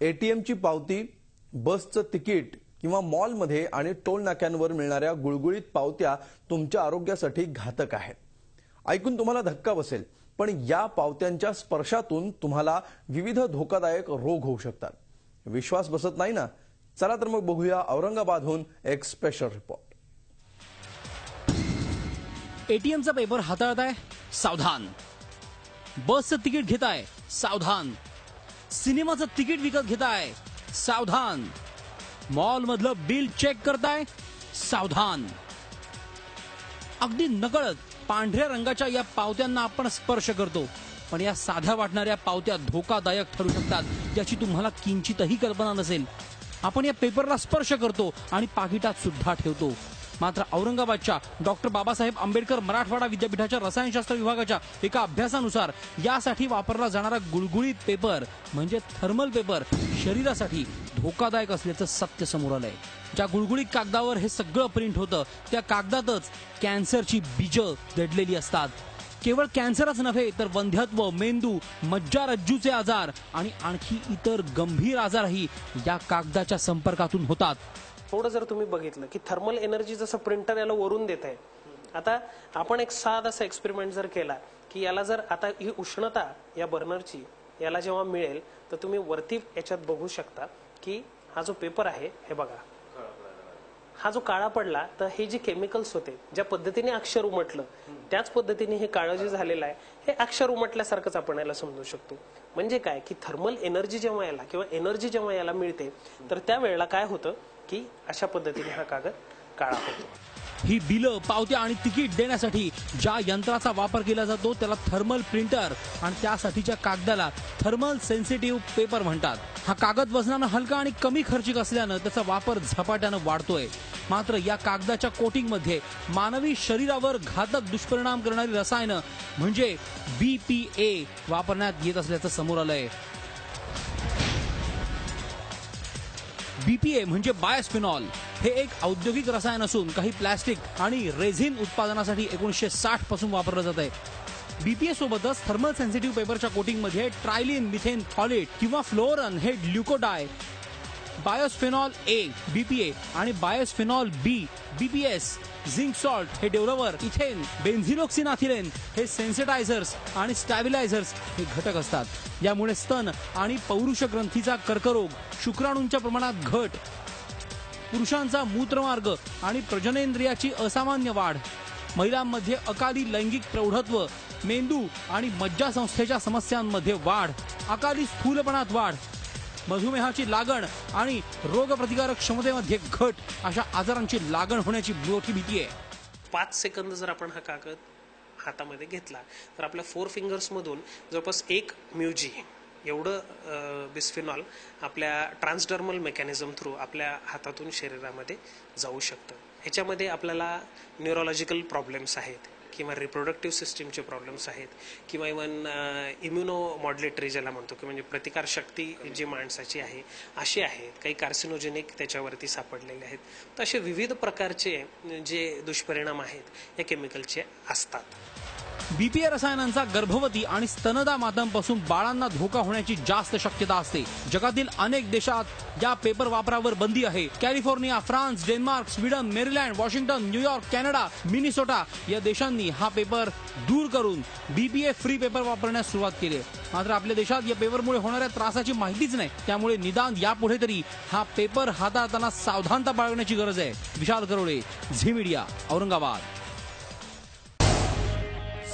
एटीएमची पावती बसचं तिकीट किंवा मॉलमध्ये आणि टोल नाक्यांवर मिळणाऱ्या गुळगुळीत पावत्या तुमच्या आरोग्यासाठी घातक आहेत. ऐकून तुम्हाला धक्का बसेल पण या पावत्यांच्या स्पर्शातून तुम्हाला विविध धोकादायक रोग होऊ शकतात. विश्वास बसत नाही ना? चला तर मग बघूया औरंगाबादहून एक स्पेशल रिपोर्ट एटीएमचा पेपर हाताळताय? सावधान. बसचं तिकीट घेताय? सावधान. सिनेमाचं तिकीट विकत घेताय. सावधान. मॉल मधलं बिल चेक करताय. सावधान. अगदी नकळत पांढऱ्या रंगाच्या या पावत्यांना आपण स्पर्श करतो. पण या साध्या वाटणाऱ्या पावत्या धोकादायक ठरू शकतात याची तुम्हाला किंचितही कल्पना नसेल. आपण या पेपरला स्पर्श करतो आणि पाकिटात सुद्धा ठेवतो. मात्र औरंगाबादच्या डॉक्टर बाबासाहेब आंबेडकर मराठवाडा विद्यापीठाच्या रसायनशास्त्र विभागाच्या एका अभ्यासानुसार यासाठी वापरला जाणारा गुळगुळीत पेपर म्हणजे थर्मल पेपर शरीरासाठी धोकादायक असल्याचं सत्य समोर आलंय. ज्या गुळगुळीत कागदावर हे सगळं प्रिंट होतं त्या कागदातच कॅन्सरची बीजं दडलेली असतात. केवळ कॅन्सरच नव्हे तर वंध्यत्व मेंदू मज्जारज्जूचे आजार आणि आणखी इतर गंभीर आजारही या कागदाच्या संपर्कातून होतात. थोडं जर तुम्ही बघितलं की थर्मल एनर्जी जसं प्रिंटर याला वरून देत आहे आता आपण एक साधासा एक्सपेरिमेंट जर केला की याला जर आता ही उष्णता या बर्नरची याला जेव्हा मिळेल तर तुम्ही वरती याच्यात बघू शकता की हा जो पेपर आहे हे बघा. हा जो काळा पडला तर हे जे केमिकल्स होते ज्या पद्धतीने अक्षर उमटलं त्याच पद्धतीने हे काळं जे झालेलं आहे हे अक्षर उमटल्यासारखंच आपण याला समजू शकतो. म्हणजे काय? की थर्मल एनर्जी जेव्हा याला किंवा एनर्जी जेव्हा याला मिळते तर त्यावेळेला काय होतं? की अशा पद्धतीने हा कागद काळा होतो. ही बिलं पावत्या आणि तिकीट देण्यासाठी ज्या यंत्राचा वापर केला जातो त्याला थर्मल प्रिंटर आणि त्यासाठीच्या कागदाला थर्मल सेन्सिटिव्ह पेपर म्हणतात. हा कागद वजनानं हलका आणि कमी खर्चिक असल्यानं त्याचा वापर झपाट्यानं वाढतोय. मात्र या कागदाच्या कोटिंगमध्ये मानवी शरीरावर घातक दुष्परिणाम करणारी रसायनं म्हणजे बी पी ए वापरण्यात येत असल्याचं समोर आलंय. बीपीए म्हणजे बायोस्पिनॉल हे एक औद्योगिक रसायन असून काही प्लॅस्टिक आणि रेझिन उत्पादनासाठी एकोणीसशे साठपासून वापरलं जात आहे. बीपीए सोबतच थर्मल सेन्सिटिव्ह पेपरच्या कोटिंगमध्ये ट्रायलिन मिथेन थॉलेट किंवा फ्लोरन हे ग्लुकोडाय बायोस्फेनॉल ए बीपीए आणि bisphenol B BPS zinc salt हे डेव्हलपर इथेन बेन्झिनोक्सिनाथिलेन हे सेन्सिटायझर्स आणि स्टॅबिलायझर्स हे घटक असतात. यामुळे स्तन आणि पौरुष ग्रंथीचा कर्करोग शुक्राणूंच्या प्रमाणात घट. पुरुषांचा मूत्रमार्ग आणि प्रजनेंद्रियाची असामान्य वाढ. महिलांमध्ये अकाली लैंगिक प्रौढत्व मेंदू आणि मज्जासंस्थेच्या समस्यांमध्ये वाढ. अकाली स्थूलपणात वाढ. मधुमेहाची लागण आणि रोगप्रतिकारक क्षमतेमध्ये घट अशा आजारांची लागण होण्याची मोठी भीती आहे. पाच सेकंद जर आपण हा कागद हातामध्ये घेतला तर आपल्या फोर फिंगर्समधून जवळपास एक म्युजी एवढं बिस्फिनॉल आपल्या ट्रान्सडर्मल मेकॅनिझम थ्रू आपल्या हातातून शरीरामध्ये जाऊ शकतं. ह्याच्यामध्ये आपल्याला न्यूरोलॉजिकल प्रॉब्लेम्स आहेत. किंवा रिप्रोडक्टिव्ह सिस्टीमचे प्रॉब्लेम्स आहेत किंवा इवन इम्युनो मॉड्युलेटरी ज्याला म्हणतो की म्हणजे प्रतिकारशक्ती जी माणसाची आहे अशी आहेत. काही कार्सिनोजेनिक त्याच्यावरती सापडलेले आहेत. तर असे विविध प्रकारचे जे दुष्परिणाम आहेत या केमिकलचे असतात. बीपीए रसायनांचा गर्भवती आणि स्तनदा मातांपासून बाळांना धोका होण्याची जास्त शक्यता असते. जगातील अनेक देशात या पेपर वापरावर बंदी आहे. California France Denmark Sweden Maryland Washington New York Canada Minnesota या देशांनी हा पेपर दूर करून बीपीए फ्री पेपर वापरण्यास सुरुवात केली आहे. मात्र आपल्या देशात या पेपरमुळे होणाऱ्या त्रासाची माहितीच नाही. त्यामुळे निदान यापुढे तरी हा पेपर हाताळताना सावधानता बाळगण्याची गरज आहे. Vishal Karode Zee media Aurangabad.